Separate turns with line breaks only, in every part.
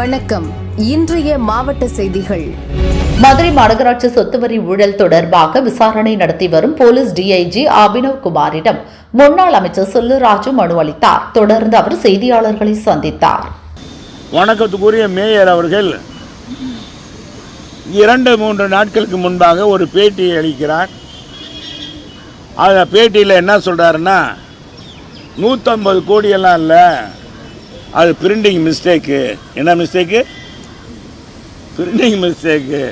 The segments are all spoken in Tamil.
வணக்கம். இன்றைய மாவட்ட செய்திகள்.
மதுரை மாநகராட்சி சொத்து வரி ஊழல் தொடர்பாக விசாரணை நடத்தி வரும் போலீஸ் டிஐஜி அபினவ் குமாரிடம் முன்னாள் அமைச்சர் செல்லூராஜு மனு அளித்தார். தொடர்ந்து அவர் செய்தியாளர்களை சந்தித்தார்.
வணக்கத்துக்குரிய மேயர் அவர்கள் இரண்டு மூன்று நாட்களுக்கு முன்பாக ஒரு பேட்டி அளிக்கிறார். அந்த பேட்டியில் என்ன சொல்கிறாருன்னா நூற்றம்பது கோடியெல்லாம் இல்லை அது பிரிண்டிங் மிஸ்டேக்கு என்ன மிஸ்டேக்கு பிரிண்டிங் மிஸ்டேக்கு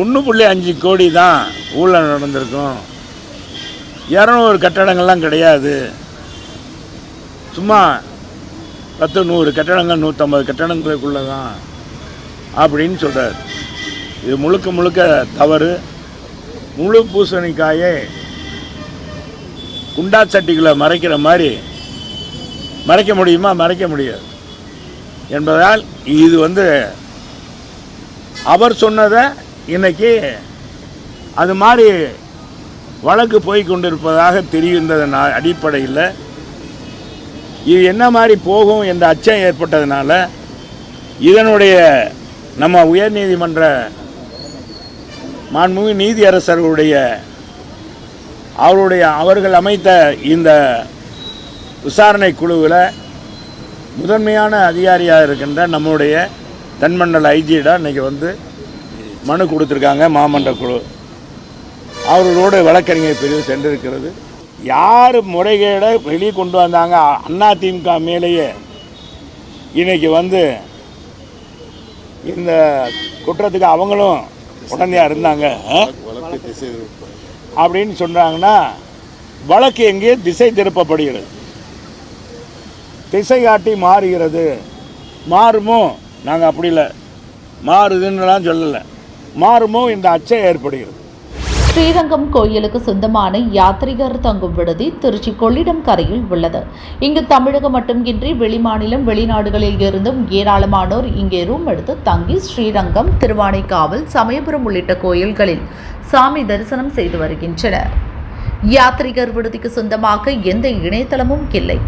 ஒன்று புள்ளி அஞ்சு கோடி தான் ஊழல் நடந்திருக்கும். இரநூறு கட்டடங்கள்லாம் கிடையாது. சும்மா பத்து நூறு கட்டடங்கள் நூற்றம்பது கட்டடங்களுக்குள்ளே தான் அப்படின்னு சொல்கிறார் இது முழுக்க முழுக்க தவறு. முழு பூசணிக்காயை குண்டா சட்டிகளை மறைக்கிற மாதிரி மறைக்க முடியுமா? மறைக்க முடியாது. என்பதால் இது வந்து அவர் சொன்னதை இன்னைக்கு அது மாதிரி வழக்கு போய் கொண்டிருப்பதாக தெரிந்ததன் அடிப்படையில் இது என்ன மாதிரி போகும் என்ற அச்சம் ஏற்பட்டதுனால இதனுடைய நம்ம உயர்நீதிமன்ற மாண்புமிகு நீதியரசர்களுடைய அவருடைய அவர்கள் அமைத்த இந்த விசாரணை குழுவில் முதன்மையான அதிகாரியாக இருக்கின்ற நம்முடைய தென்மண்டல ஐஜியிடம் இன்னைக்கு வந்து மனு கொடுத்துருக்காங்க மாமன்ற குழு. அவர்களோடு வழக்கறிஞர் பிரிவு சென்றிருக்கிறது. யார் முறைகேடை வெளியே கொண்டு வந்தாங்க? அதிமுக மேலேயே இன்னைக்கு வந்து இந்த குற்றத்துக்கு அவங்களும் உடனடியாக இருந்தாங்க? அப்படின்னு சொன்னாங்கன்னா வழக்கு எங்கே திசை திருப்பப்படுகிறது? திசை காட்டி மாறுகிறது. மாறுமோ? நாங்கள் அப்படி இல்லை. மாறுதுன்னுலாம் சொல்லலை. மாறுமோ இந்த அச்சம் ஏற்படுகிறது.
ஸ்ரீரங்கம் கோயிலுக்கு சொந்தமான யாத்ரிகர் தங்கும் விடுதி திருச்சி கொள்ளிடம் கரையில் உள்ளது. இங்கு தமிழகம் மட்டுமின்றி வெளிமாநிலம் வெளிநாடுகளில் இருந்தும் ஏராளமானோர் இங்கே ரூம் எடுத்து தங்கி ஸ்ரீரங்கம் திருவானைக்காவல் சமயபுரம் உள்ளிட்ட கோயில்களில் சாமி தரிசனம் செய்து வருகின்றனர். யாத்ரிகர் விடுதிக்கு சொந்தமாக எந்த இணையதளமும் இல்லை.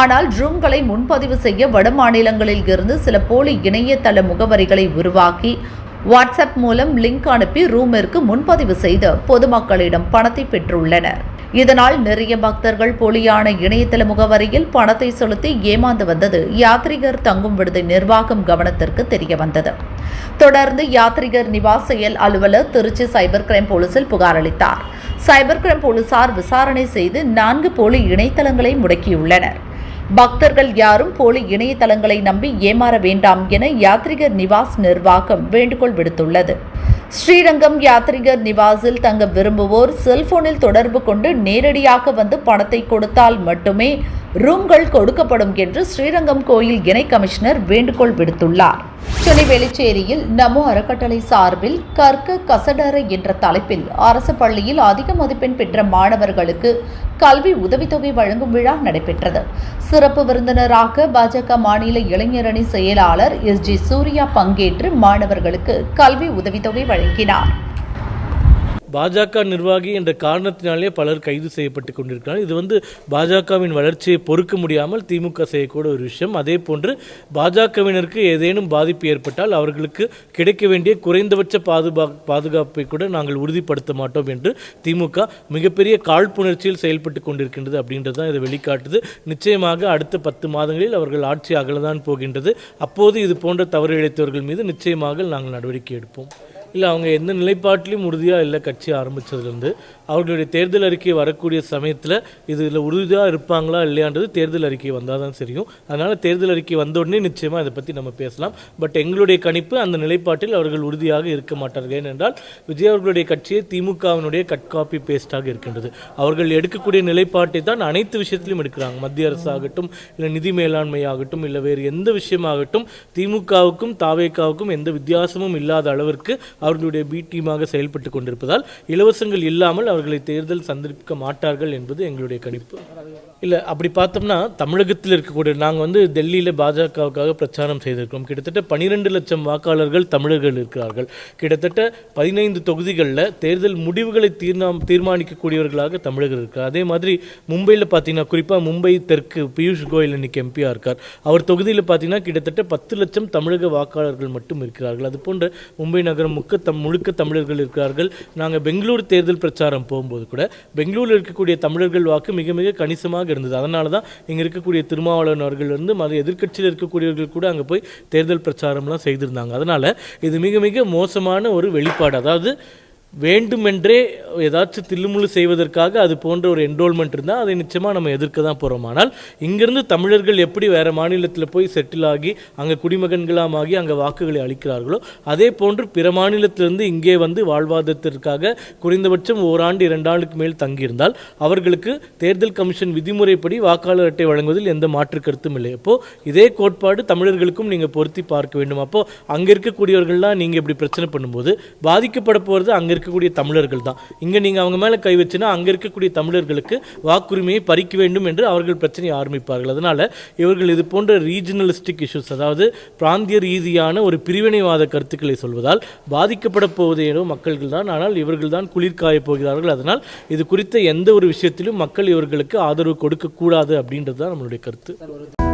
ஆனால் ரூம்களை முன்பதிவு செய்ய வட மாநிலங்களில் இருந்து சில போலி இணையதள முகவரிகளை உருவாக்கி வாட்ஸ்அப் மூலம் லிங்க் அனுப்பி ரூமிற்கு முன்பதிவு செய்து பொதுமக்களிடம் பணத்தை பெற்றுள்ளனர். இதனால் நிறைய பக்தர்கள் போலியான இணையதள முகவரியில் பணத்தை செலுத்தி ஏமாந்து வந்தது யாத்ரிகர் தங்கும் விடுதி நிர்வாகம் கவனத்திற்கு தெரிய வந்தது தொடர்ந்து யாத்ரிகர் நிவாஸ் செயல் அலுவலர் திருச்சி சைபர் கிரைம் போலீசில் புகார் அளித்தார். சைபர் கிரைம் போலீசார் விசாரணை செய்து நான்கு போலி இணையதளங்களை முடக்கியுள்ளனர். பக்தர்கள் யாரும் போலி இணையதளங்களை நம்பி ஏமாற வேண்டாம் என யாத்ரிகர் நிவாஸ் நிர்வாகம் வேண்டுகோள் விடுத்துள்ளது. ஸ்ரீரங்கம் யாத்ரிகர் நிவாஸில் தங்க விரும்புவோர் செல்போனில் தொடர்பு கொண்டு நேரடியாக வந்து பணத்தை கொடுத்தால் மட்டுமே ரூம்கள் கொடுக்கப்படும் என்று ஸ்ரீரங்கம் கோயில் இணை கமிஷனர் வேண்டுகோள் விடுத்துள்ளார். சென்னை வேளச்சேரியில் நமோ அறக்கட்டளை சார்பில் கற்க கசடர என்ற தலைப்பில் அரசு பள்ளியில் அதிக மதிப்பெண் பெற்ற மாணவர்களுக்கு கல்வி உதவித்தொகை வழங்கும் விழா நடைபெற்றது. சிறப்பு விருந்தினராக பாஜக மாநில இளைஞரணி செயலாளர் எஸ் ஜி சூர்யா பங்கேற்று மாணவர்களுக்கு கல்வி உதவித்தொகை வழங்கினார்.
பாஜக நிர்வாகி என்ற காரணத்தினாலே பலர் கைது செய்யப்பட்டு கொண்டிருக்கிறார். இது வந்து பாஜகவின் வளர்ச்சியை பொறுக்க முடியாமல் திமுக செய்யக்கூடிய ஒரு விஷயம். அதே போன்று பாஜகவினருக்கு ஏதேனும் பாதிப்பு ஏற்பட்டால் அவர்களுக்கு கிடைக்க வேண்டிய குறைந்தபட்ச பாதுகா பாதுகாப்பை கூட நாங்கள் உறுதிப்படுத்த மாட்டோம் என்று திமுக மிகப்பெரிய காழ்ப்புணர்ச்சியில் செயல்பட்டு கொண்டிருக்கின்றது அப்படின்றது தான் இதை வெளிக்காட்டுது. நிச்சயமாக அடுத்த பத்து மாதங்களில் அவர்கள் ஆட்சி அகலதான் போகின்றது. அப்போது இது போன்ற தவறு இழைத்தவர்கள் மீது நிச்சயமாக நாங்கள் நடவடிக்கை எடுப்போம். இல்லை அவங்க எந்த நிலைப்பாட்டிலையும் உறுதியாக இல்லை கட்சி ஆரம்பித்ததுலேருந்து அவர்களுடைய தேர்தல் அறிக்கை வரக்கூடிய சமயத்தில் இதில் உறுதியாக இருப்பாங்களா இல்லையான்றது தேர்தல் அறிக்கை வந்தால் தான் தெரியும். அதனால் தேர்தல் அறிக்கை வந்த உடனே நிச்சயமாக இதை பற்றி நம்ம பேசலாம். பட் எங்களுடைய கணிப்பு அந்த நிலைப்பாட்டில் அவர்கள் உறுதியாக இருக்க மாட்டார்கள். ஏனென்றால் விஜய் அவர்களுடைய கட்சியே திமுகவினுடைய கட் காப்பி பேஸ்டாக இருக்கின்றது. அவர்கள் எடுக்கக்கூடிய நிலைப்பாட்டை தான் அனைத்து விஷயத்திலும் எடுக்கிறாங்க. மத்திய அரசாகட்டும் இல்லை நிதி மேலாண்மை ஆகட்டும் இல்லை வேறு எந்த விஷயமாகட்டும் திமுகவுக்கும் தாவேக்காவுக்கும் எந்த வித்தியாசமும் இல்லாத அளவிற்கு அவர்களுடைய பி டீமாக செயல்பட்டு கொண்டிருப்பதால் இலவசங்கள் இல்லாமல் அவர்களை தேர்தல் சந்திக்க மாட்டார்கள் என்பது எங்களுடைய கணிப்பு. இல்லை அப்படி பார்த்தோம்னா தமிழகத்தில் இருக்கக்கூடிய நாங்கள் வந்து டெல்லியில் பாஜகவுக்காக பிரச்சாரம் செய்திருக்கிறோம். கிட்டத்தட்ட பன்னிரெண்டு லட்சம் வாக்காளர்கள் தமிழர்கள் இருக்கிறார்கள். கிட்டத்தட்ட பதினைந்து தொகுதிகளில் தேர்தல் முடிவுகளை தீர்மா தீர்மானிக்கக்கூடியவர்களாக தமிழர்கள் இருக்கார். அதே மாதிரி மும்பையில் பார்த்தீங்கன்னா குறிப்பாக மும்பை தெற்கு பியூஷ் கோயல் இன்னைக்கு எம்பியாக இருக்கார். அவர் தொகுதியில் பார்த்தீங்கன்னா கிட்டத்தட்ட பத்து லட்சம் தமிழக வாக்காளர்கள் மட்டும் இருக்கிறார்கள். அது போன்ற மும்பை நகரம் முக்க தம் முழுக்க தமிழர்கள் இருக்கிறார்கள். நாங்கள் பெங்களூர் தேர்தல் பிரச்சாரம் போகும்போது கூட பெங்களூரில் இருக்கக்கூடிய தமிழர்கள் வாக்கு மிக மிக கணிசமாக இருந்தது. அதனால தான் இங்கே இருக்கக்கூடிய திருமாவளவன் இருந்து மத எதிர்க்கட்சியில் இருக்கக்கூடியவர்கள் கூட அங்கே போய் தேர்தல் பிரச்சாரம்லாம் செய்திருந்தாங்க. அதனால் இது மிக மிக மோசமான ஒரு வெளிப்பாடு. அதாவது வேண்டுமென்றே ஏதாச்சும் தில்லுமுள்ளு செய்வதற்காக அது போன்ற ஒரு என்ரோல்மெண்ட் இருந்தால் அதை நிச்சயமாக நம்ம எதிர்க்க தான் போகிறோம் ஆனால் இங்கிருந்து தமிழர்கள் எப்படி வேறு மாநிலத்தில் போய் செட்டில் ஆகி அங்கே குடிமகன்களாகி அங்கே வாக்குகளை அளிக்கிறார்களோ அதே போன்று பிற மாநிலத்திலிருந்து இங்கே வந்து வாழ்வாதாரத்திற்காக குறைந்தபட்சம் ஓராண்டு இரண்டாண்டுக்கு மேல் தங்கியிருந்தால் அவர்களுக்கு தேர்தல் கமிஷன் விதிமுறைப்படி வாக்காளர் அட்டை வழங்குவதில் எந்த மாற்று கருத்தும் இல்லை. அப்போ இதே கோட்பாடு தமிழர்களுக்கும் நீங்கள் பொருத்தி பார்க்க வேண்டும். அப்போது அங்கே இருக்கக்கூடியவர்கள்லாம் நீங்கள் இப்படி பிரச்சனை பண்ணும்போது பாதிக்கப்பட போகிறது அங்கே இருக்கக்கூடிய தமிழர்கள் தான். இங்கே நீங்கள் அவங்க மேலே கை வச்சுன்னா அங்கே இருக்கக்கூடிய தமிழர்களுக்கு வாக்குரிமையை பறிக்க வேண்டும் என்று அவர்கள் பிரச்சனையை ஆரம்பிப்பார்கள். அதனால் இவர்கள் இது போன்ற ரீஜனலிஸ்டிக் இஷ்யூஸ் அதாவது பிராந்திய ரீதியான ஒரு பிரிவினைவாத கருத்துக்களை சொல்வதால் பாதிக்கப்பட போவது மக்கள்கள் தான். ஆனால் இவர்கள் தான் குளிர்காய போகிறார்கள். அதனால் இது குறித்த எந்த ஒரு விஷயத்திலும் மக்கள் இவர்களுக்கு ஆதரவு கொடுக்கக்கூடாது அப்படின்றது தான் நம்மளுடைய கருத்து.